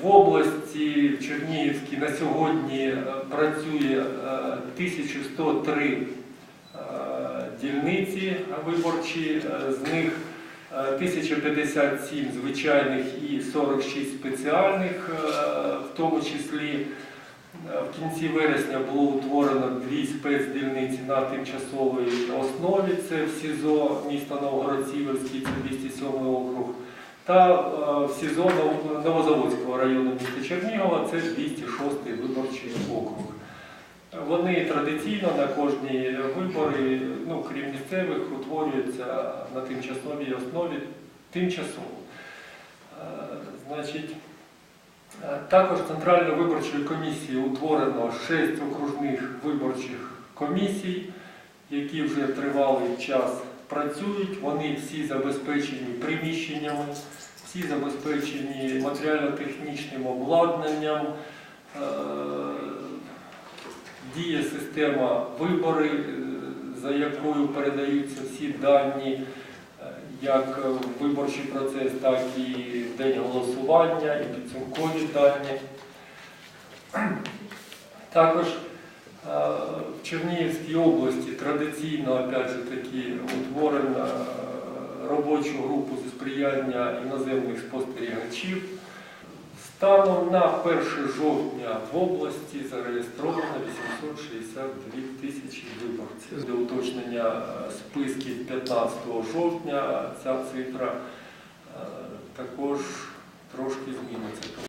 В області в Чернігівській на сьогодні е, працює е, 1103 е, дільниці виборчі, е, з них е, 1057 звичайних і 46 спеціальних, е, в тому числі е, в кінці вересня було утворено дві спецдільниці на тимчасовій основі. Це в СІЗО міста Новгород-Сіверський, це 207 округ, та е, в СІЗО Новозаводського району міста Чернігова, це 206 виборчий округ. Вони традиційно на кожні вибори, ну крім місцевих, утворюються на тимчасовій основі тимчасово. Е, Значить, е, також Центральною виборчою комісією утворено 6 окружних виборчих комісій, які вже тривалий час працюють. Вони всі забезпечені приміщеннями, всі забезпечені матеріально-технічним обладнанням. Е, Діє система вибори, е, за якою передаються всі дані, е, як виборчий процес, так і день голосування, і підсумкові дані. Також в Чернігівській області традиційно опять же таки утворена е, робочу групу зі сприяння іноземних спостерігачів. Станом на 1 жовтня в області зареєстровано 862 тисячі виборців. Для уточнення е, списків 15 жовтня ця цифра